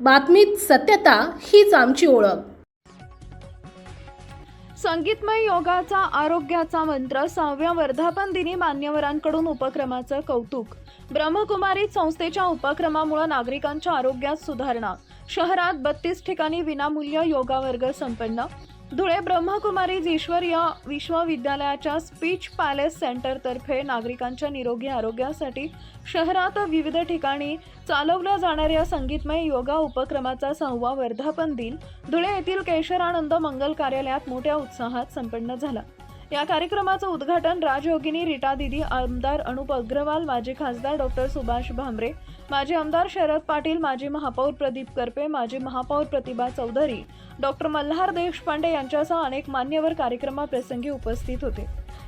बातमीत सत्यता हीच आमची ओळख. संगीतमय योगाचा आरोग्याचा मंत्र सहाव्या वर्धापन दिनी मान्यवरांकडून उपक्रमाचं कौतुक. ब्रह्मकुमारी संस्थेच्या उपक्रमामुळे नागरिकांच्या आरोग्यात सुधारणा. शहरात बत्तीस ठिकाणी विनामूल्य योगा वर्ग संपन्न. धुळे ब्रह्मकुमारीज या विश्वविद्यालयाच्या स्पीच पॅलेस सेंटरतर्फे नागरिकांच्या निरोगी आरोग्यासाठी शहरात विविध ठिकाणी चालवल्या जाणाऱ्या संगीतमय योगा उपक्रमाचा सहावा वर्धापन दिन धुळे येथील केशरानंद मंगल कार्यालयात मोठ्या उत्साहात संपन्न झाला. या कार्यक्रमाचं उद्घाटन राजयोगिनी रीटा दिदी आमदार अनुप अग्रवाल माजी खासदार डॉक्टर सुभाष भामरे माजी आमदार शरद पाटील माजी महापौर प्रदीप करपे माजी महापौर प्रतिभा चौधरी डॉक्टर मल्हार देशपांडे यांच्यासह अनेक मान्यवर कार्यक्रमाप्रसंगी उपस्थित होते.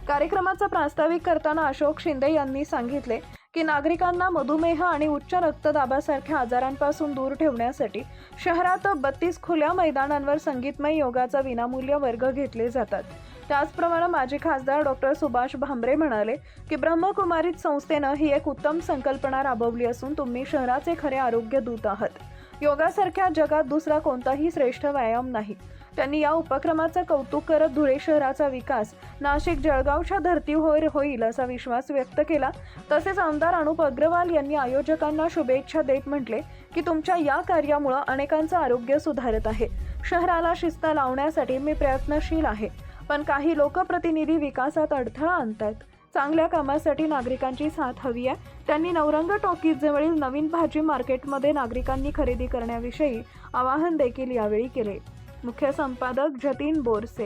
कार्यक्रमाचा प्रास्ताविक करताना अशोक शिंदे यांनी सांगितले की नागरिकांना मधुमेह आणि उच्च रक्तदाबासारख्या आजारांपासून दूर ठेवण्यासाठी शहरात बत्तीस खुल्या मैदानांवर संगीतमय योगाचा विनामूल्य वर्ग घेतले जातात. त्याचप्रमाणे माजी खासदार डॉक्टर सुभाष भांबरे म्हणाले की ब्रह्मकुमारीत संस्थेनं ही एक उत्तम संकल्पना राबवली असून तुम्ही शहराचे खरे आरोग्य दूत आहात. योगासारख्या जगात दुसरा कोणताही श्रेष्ठ व्यायाम नाही. त्यांनी या उपक्रमाचं कौतुक करत धुळे शहराचा विकास नाशिक जळगावच्या धर्तीवर होईल असा विश्वास व्यक्त केला. तसेच आमदार अनुप अग्रवाल यांनी आयोजकांना शुभेच्छा देत म्हटले की तुमच्या या कार्यामुळं अनेकांचं आरोग्य सुधारत आहे. शहराला शिस्त लावण्यासाठी मी प्रयत्नशील आहे. पण काही लोकप्रतिनिधी विकासात अडथळा आणतात चांगल्या कामासाठी नागरिकांची साथ हवी आहे. त्यांनी नवरंग टॉकीजवळील नवीन भाजी मार्केटमध्ये नागरिकांनी खरेदी करण्याविषयी आवाहन देखील यावेळी केले. मुख्य संपादक जतीन बोरसे.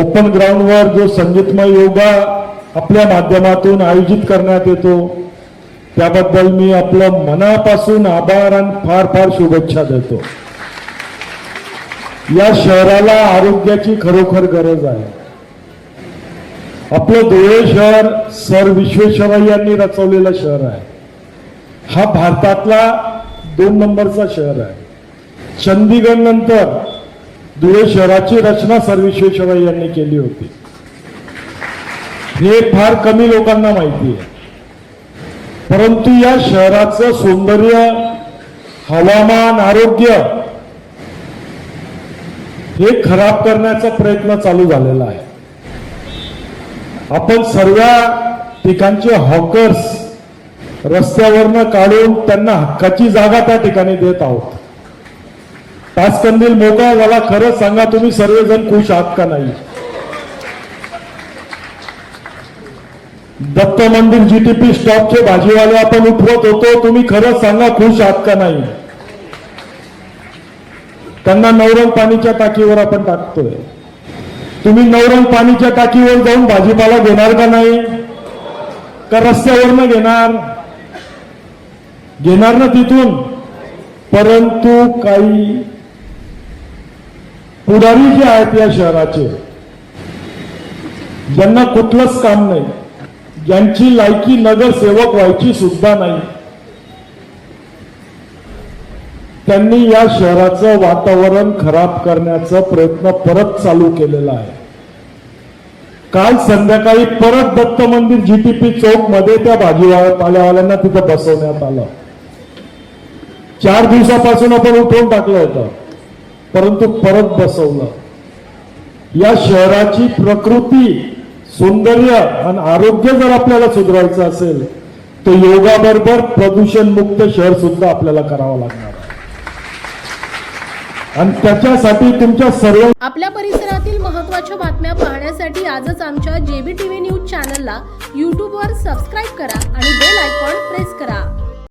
ओपन ग्राउंडवर जो संगीतमय योगा आपल्या माध्यमातून आयोजित करण्यात येतो त्याबद्दल मी आपलं मनापासून आभार आणि फार फार शुभेच्छा देतो. या शहराला आरोग्याची खरोखर गरज आहे. आपलं धुळे शहर सर विश्वेश्वरय्यांनी रचवलेलं शहर आहे. हा भारतातला दोन नंबरचा शहर आहे. चंदीगड नंतर धुळे शहराची रचना सर विश्वेश्वरय्यांनी केली होती. हे फार कमी लोकांना माहिती आहे. परंतु या शहराचं सौंदर्य हवामान आरोग्य हे खराब करण्याचा प्रयत्न चालू झालेला आहे. आपण सर्व ठिकाणचे हॉकर्स रस्त्यावरनं काढून त्यांना हक्काची जागा त्या ठिकाणी देत आहोत. तासकंदील मोकळा झाला खरंच सांगा तुम्ही सर्वजण खुश आहात का नाही? दत्त मंदिर जीटीपी स्टॉपचे भाजीवाले आपण उठवत होतो तुम्ही खरंच सांगा खुश आहात का नाही? त्यांना नवरंग पाणीच्या टाकीवर आपण टाकतोय. तुम्ही नवरंग पाणीच्या टाकीवर जाऊन भाजीपाला घेणार का नाही? का रस्त्यावरनं घेणार? घेणार ना तिथून? परंतु काही पुढारी जे आहेत या शहराचे ज्यांना कुठलंच काम नाही ज्यांची लायकी नगरसेवक व्हायची सुद्धा नाही त्यांनी या शहराचं वातावरण खराब करण्याचा प्रयत्न परत चालू केलेला आहे. काल संध्याकाळी परत दत्त मंदिर जीटीपी चौकमध्ये त्या भाजीपाल्यावाल्यांना तिथं बसवण्यात आलं. चार दिवसापासून आपण उठवून टाकलं होतं. परंतु परत बसवलं. या शहराची प्रकृती सौंदर्य आणि आरोग्य जर आपल्याला सुधारायचं असेल तर योगाबरोबर प्रदूषण मुक्त शहर सुद्धा आपल्याला करावं लागणार आणि त्याच्यासाठी तुमच्या सर्व आपल्या परिसरातील महत्त्वाच्या बातम्या पाहण्यासाठी आजच आमच्या जेबी टीव्ही न्यूज चॅनलला यूट्यूबवर सबस्क्राईब करा आणि बेल आयकॉन प्रेस करा.